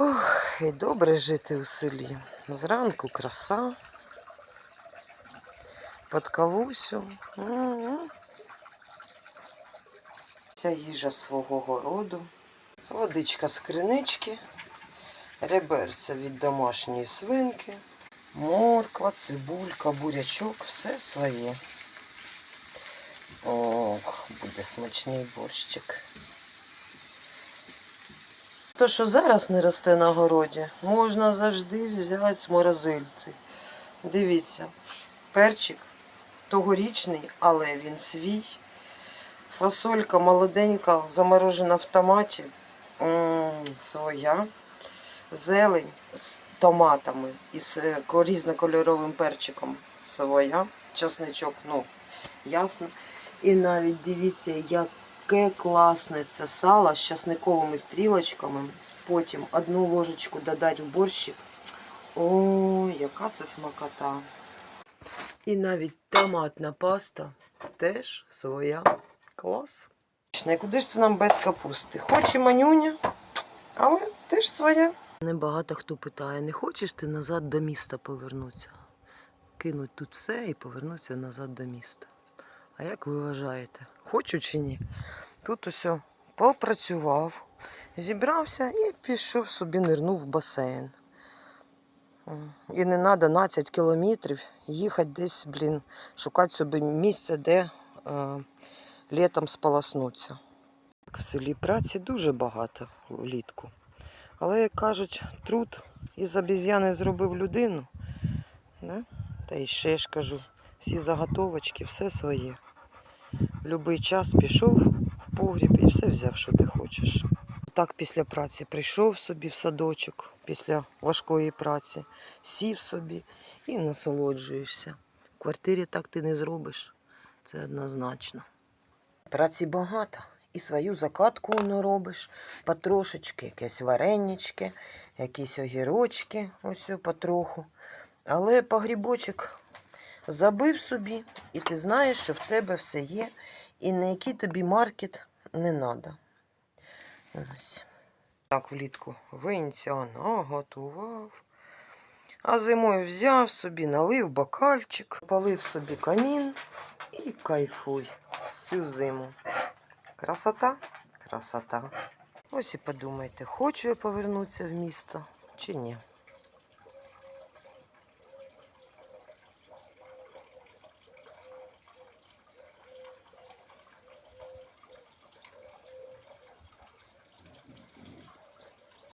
Ох, і добре жити у селі. Зранку краса. Під кавусю. Ця їжа свого городу. Водичка з кринички. Реберця від домашньої свинки. Морква, цибулька, бурячок, все своє. Ох, буде смачний борщик. То, що зараз не росте на городі, можна завжди взяти з морозильці. Дивіться, перчик тогорічний, але він свій. Фасолька молоденька, заморожена в томаті. Своя. Зелень з томатами і з е, різнокольоровим перчиком своя. Часничок, ну, ясно. І навіть дивіться, яке класне це сало з часниковими стрілочками. Потім одну ложечку додати в борщик. О, яка це смакота. І навіть томатна паста теж своя. Клас. І куди ж це нам без капусти? Хоч і манюня, але теж своя. Небагато хто питає, не хочеш ти назад до міста повернутися? Кинуть тут все і повернутися назад до міста. А як ви вважаєте, хочу чи ні? Тут усе попрацював, зібрався і пішов собі нирнув в басейн. І не треба 12 кілометрів їхати десь, блін, шукати собі місце, де е, літом сполоснуться. В селі праці дуже багато влітку. Але, як кажуть, труд із обіз'яни зробив людину. Да? Та й ще ж кажу, всі заготовочки, все своє. В будь-який час пішов погріб і все взяв, що ти хочеш. Так після праці прийшов собі в садочок, після важкої праці, сів собі і насолоджуєшся. В квартирі так ти не зробиш. Це однозначно. Праці багато. І свою закатку воно робиш, потрошечки, якесь варенички, якісь огірочки, ось потроху. Але погрібочок забив собі, і ти знаєш, що в тебе все є, і на який тобі маркет не треба. Ось. Так, влітку винця наготував. А зимою взяв собі, налив бокальчик, палив собі камін і кайфуй всю зиму. Красота? Красота. Ось і подумайте, хочу я повернутися в місто чи ні.